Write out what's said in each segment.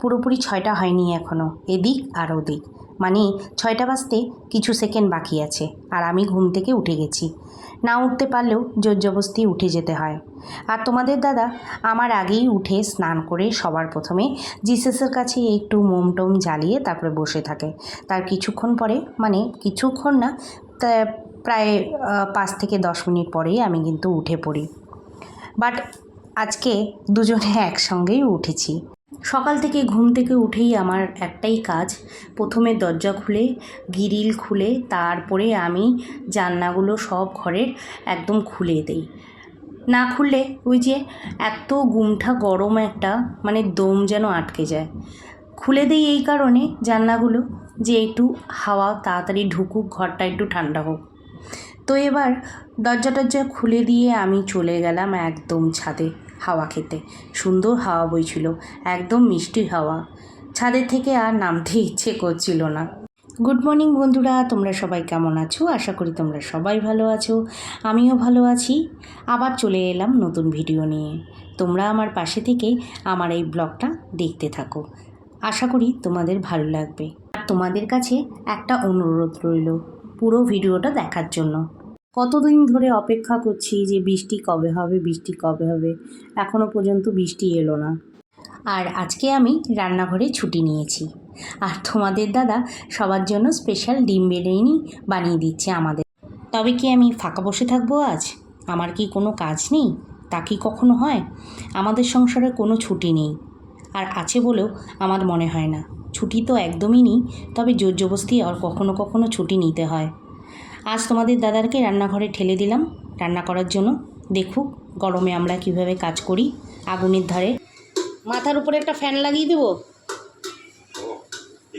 পুরোপুরি ছয়টা হয়নি এখনও এদিক আর ওদিক। মানে ছয়টা বাজতে কিছু সেকেন্ড বাকি আছে, আর আমি ঘুম থেকে উঠে গেছি। না উঠতে পারলেও জোরজবস্তি উঠে যেতে হয়। আর তোমাদের দাদা, আমার আগেই উঠে স্নান করে সবার প্রথমে জিসাসের কাছে একটু মোম টোম জ্বালিয়ে তারপরে বসে থাকে। তার কিছুক্ষণ পরে মানে কিছুক্ষণ না প্রায় পাঁচ থেকে দশ মিনিট পরেই আমি কিন্তু উঠে পড়ি। বাট আজকে দুজনে একসঙ্গেই উঠেছি। সকাল থেকে ঘুম থেকে উঠেই আমার একটাই কাজ। প্রথমে দরজা খুলে, গিরিল খুলে, তারপরে আমি জানলাগুলো সব ঘরের একদম খুলে দেই। না খুললে ওই যে এত গুমঠা গরম একটা মানে দম যেন আটকে যায়। খুলে দিই এই কারণে জানলাগুলো যে একটু হাওয়া তাড়াতাড়ি ঢুকুক, ঘরটা একটু ঠান্ডা হোক। তো এবার দরজা টরজা খুলে দিয়ে আমি চলে গেলাম একদম ছাদে। হাওয়া খেতে। সুন্দর হাওয়া বইছিল, একদম মিষ্টি হাওয়া। ছাদের থেকে আর নামতে ইচ্ছে করছিল না। গুড মর্নিং বন্ধুরা, তোমরা সবাই কেমন আছো? আশা করি তোমরা সবাই ভালো আছো, আমিও ভালো আছি। আবার চলে এলাম নতুন ভিডিও নিয়ে। তোমরা আমার পাশে থেকে আমার এই ব্লগটা দেখতে থাকো। আশা করি তোমাদের ভালো লাগবে। আর তোমাদের কাছে একটা অনুরোধ রইল পুরো ভিডিওটা দেখার জন্য। কতদিন ধরে অপেক্ষা করছি যে বৃষ্টি কবে হবে, বৃষ্টি কবে হবে? এখনও পর্যন্ত বৃষ্টি এলো না। আর আজকে আমি রান্নাঘরে ছুটি নিয়েছি। আর তোমাদের দাদা সবার জন্য স্পেশাল ডিম বিরিয়ানি বানিয়ে দিচ্ছে আমাদের। তবে কি আমি ফাঁকা বসে থাকব আজ? আমার কি কোনো কাজ নেই? তা কি কখনো হয়? আমাদের সংসারে কোনো ছুটি নেই। আর আছে বলেও আমার মনে হয় না। ছুটি তো একদমই নেই, তবে জোর জবস্তি আর কখনো কখনো ছুটি নিতে হয়। আজ তোমাদের দাদারকে রান্নাঘরে ঠেলে দিলাম। রান্না করার জন্য দেখুক গরমে আমরা কীভাবে কাজ করি আগুনের ধারে। মাথার উপরে একটা ফ্যান লাগিয়ে দেবো?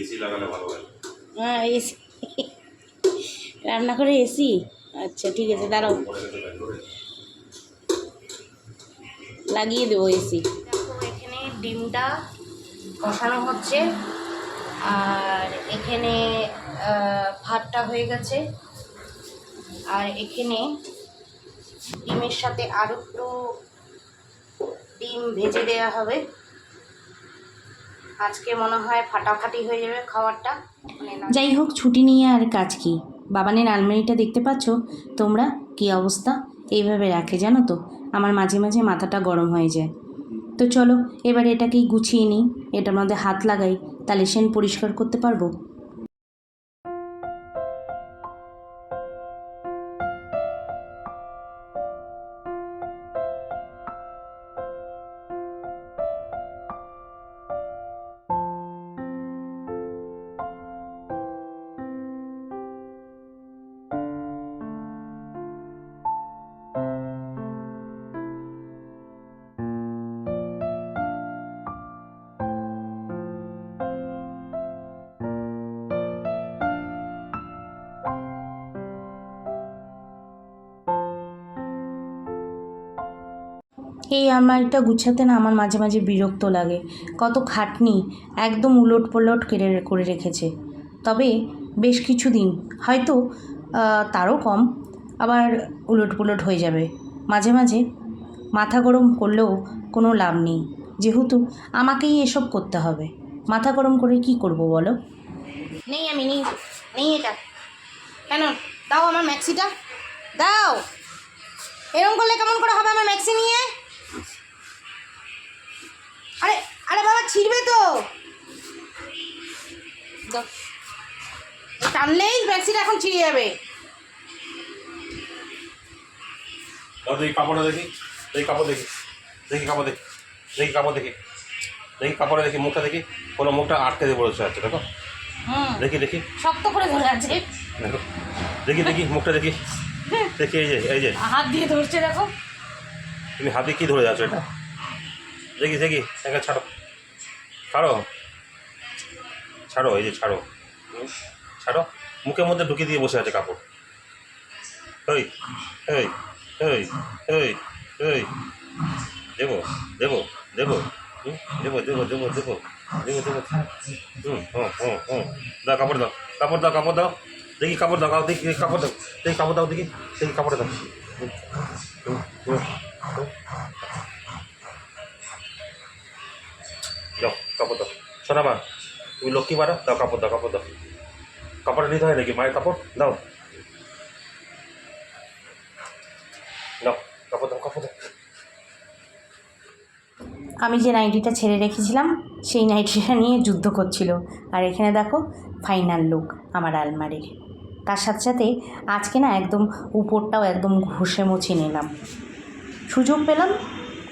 এসি লাগালে হ্যাঁ। এসি রান্নাঘরে এসি আচ্ছা ঠিক আছে দাঁড়াও। লাগিয়ে দেবো এসি দেখো এখানে ডিমটা কষানো হচ্ছে। আর এখানে ভাতটা হয়ে গেছে। আর এখানে ডিমের সাথে আরও একটু ডিম ভেজে দেওয়া হবে। আজকে মনে হয় ফাটাফাটি হয়ে যাবে খাবারটা। যাই হোক, ছুটি নিয়ে আর কাজ কি? বাবানের আলমারিটা দেখতে পাচ্ছ? তোমরা কি অবস্থা? এইভাবে রাখে জানো তো? আমার মাঝে মাঝে মাথাটা গরম হয়ে যায়। তো চলো, এবার এটাকেই গুছিয়ে নিই। এটার মধ্যে হাত লাগাই। তাহলে সেন পরিষ্কার করতে পারব? এই আলমারিটা গুছাতে না আমার মাঝে মাঝে বিরক্ত লাগে। কত খাটনি একদম উলট পলট করে করে রেখেছে। তবে বেশ কিছুদিন, হয়তো তারও কম, আবার উলট পুলট হয়ে যাবে। মাঝে মাঝে মাথা গরম করলেও কোনো লাভ নেই। যেহেতু আমাকেই এসব করতে হবে। মাথা গরম করে কি করব বলো? নেই আমি, নেই নেই এটা। কেন? দাও আমার ম্যাক্সিটা। দাও! এরকম করলে কেমন করে হবে আমার ম্যাক্সি নিয়ে? আরে আরে বাবা ছিড়বে তো। টানলেই ম্যাক্সিটা এখন ছিঁড়ে যাবে। দেখি কাপড়টা দেখি। দেখি কাপড় দেখি। দেখি কাপড় দেখি। দেখি কাপড় দেখি। দেখি কাপড়ে দেখি মুখটা দেখি। কোনো মুখটা আটকে দিয়ে বলেছে আছে দেখো। দেখি দেখি। শক্ত করে ধরে আছে। দেখো। দেখি দেখি মুখটা দেখি। দেখি এই যে এই যে। হাত দিয়ে ধরছে দেখো। তুমি হাতে কি ধরে যাচ্ছ এটা? দেখি দেখি একা ছাড়ো। ছাড়ো? ছাড়ো এই যে ছাড়ো। ছাড়ো? মুখের মধ্যে ঢুকিয়ে দিয়ে বসে আছে কাপড়। এই এই এই এই এই। দেবো দেবো দেবো। হুম, দেবো দেবো দেবো দেবো দেবো দেবো। হুম হুম হুম হুম। দাও কাপড় দাও কাপড় দাও কাপড় দাও। দেখি কাপড় দাও দেখি কাপড় দাও। দেখি কাপড় দাও দেখি দেখি কাপড় দাও। কাপড় দাও শোনা মা, তুমি লক্ষ্মী মারা দাও কাপড় দাও কাপড় দাও। নিতে হয় নাকি? মায়ের কাপড় দাও। দাও কাপড় দাও কাপড় দাও। আমি যে নাইটিটা ছেড়ে রেখেছিলাম, সেই নাইটিটা নিয়ে যুদ্ধ করছিল। আর এখানে দেখো ফাইনাল লুক আমার আলমারির তার সাথে সাথে আজকে না একদম উপরটাও একদম ঘষে মুছে নিলাম। সুযোগ পেলাম,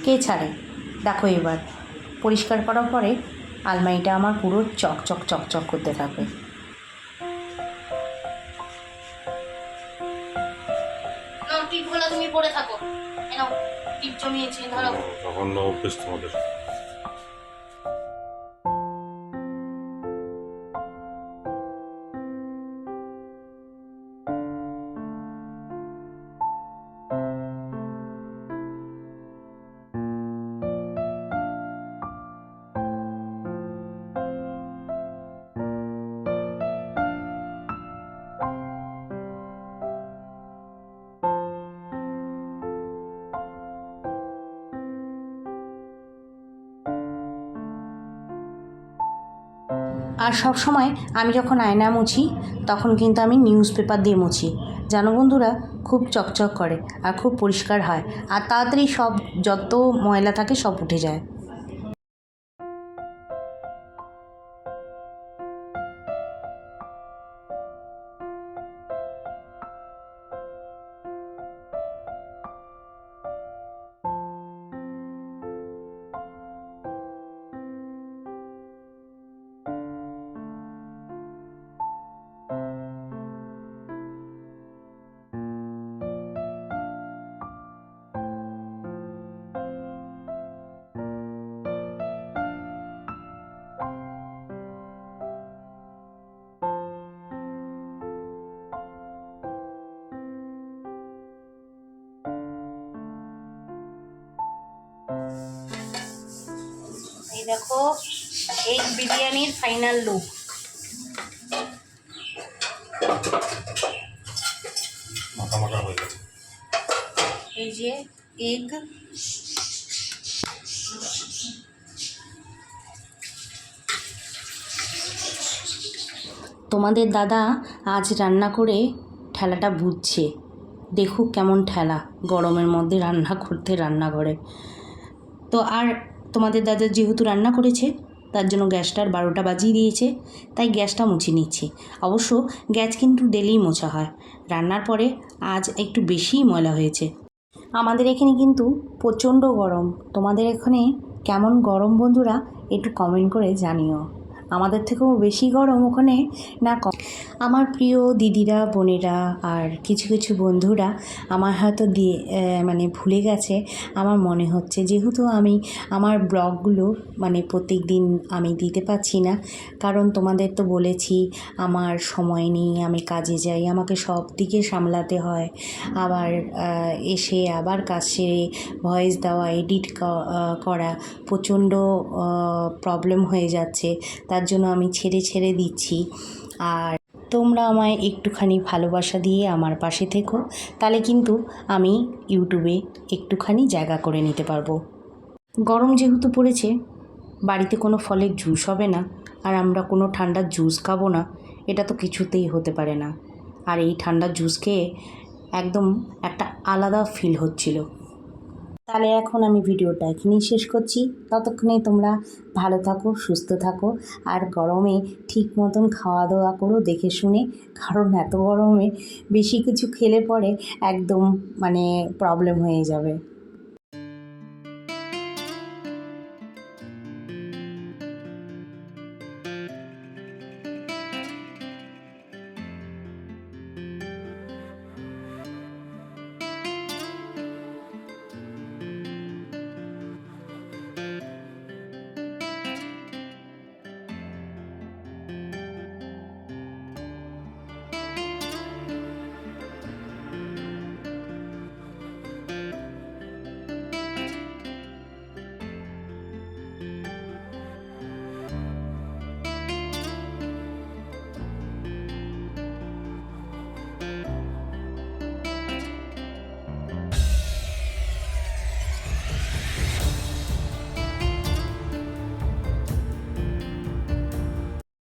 কে ছাড়ে? দেখো এবার, পরিষ্কার করার পরে আলমারিটা আমার পুরো চকচক চকচক করতে থাকবে। টিপগুলো তুমি পরে থাকো। কেন টিপ জমিয়েছি ধরো। তখন অভ্যেস তোমাদের। আর সব সময় আমি যখন আয়না মুছি, তখন কিন্তু আমি নিউজ পেপার দিয়ে মুছি। জানো বন্ধুরা, খুব চকচক করে আর খুব পরিষ্কার হয়। আর তাড়াতাড়ি সব যত ময়লা থাকে সব উঠে যায়। দেখো এগ বিরিয়ানির ফাইনাল লুক এই যে এগ তোমাদের দাদা আজ রান্না করে ঠেলাটা বুঝছে। দেখুক কেমন ঠেলা গরমের মধ্যে রান্না করতে রান্নাঘরে। তো আর তোমাদের দাদা যেহেতু রান্না করেছে, তার জন্য গ্যাসটার বারোটা বাজিয়ে দিয়েছে, তাই গ্যাসটা মুছে নিচ্ছে। অবশ্য গ্যাস কিন্তু ডেলিই মোছা হয়। রান্নার পরে আজ একটু বেশিই ময়লা হয়েছে। আমাদের এখানে কিন্তু প্রচণ্ড গরম। তোমাদের এখানে কেমন গরম বন্ধুরা, একটু কমেন্ট করে জানিও। আমাদের থেকেও বেশি গরম ওখানে না কম। আমার প্রিয় দিদিরা, বোনেরা আর কিছু কিছু বন্ধুরা আমার হয়তো দিয়ে মানে ভুলে গেছে, আমার মনে হচ্ছে যেহেতু আমি, আমার ব্লগগুলো মানে প্রত্যেক দিন আমি দিতে পারছি না, কারণ তোমাদের তো বলেছি আমার সময় নেই, আমি কাজে যাই, আমাকে সব দিকে সামলাতে হয়। আবার এসে আবার কাজ সেরে ভয়েস দেওয়া, এডিট করা প্রচণ্ড প্রবলেম হয়ে যাচ্ছে। তার জন্য আমি ছেড়ে ছেড়ে দিচ্ছি। আর তোমরা আমায় একটুখানি ভালোবাসা দিয়ে আমার পাশে থেকো, তাহলে কিন্তু আমি ইউটিউবে একটুখানি জায়গা করে নিতে পারব। গরম যেহেতু পড়েছে, বাড়িতে কোনো ফলের জুস হবে না, আর আমরা কোনো ঠান্ডার জুস খাব না, এটা তো কিছুতেই হতে পারে না। আর এই ঠান্ডার জুস খেয়ে একদম একটা আলাদা ফিল হচ্ছিল। তাহলে এখন আমি ভিডিওটা এখানেই শেষ করছি। ততক্ষণে তোমরা ভালো থাকো, সুস্থ থাকো, আর গরমে ঠিক মতন খাওয়া দাওয়া করো, দেখে শুনে। কারণ এত গরমে বেশি কিছু খেলে পরে একদম মানে প্রবলেম হয়ে যাবে।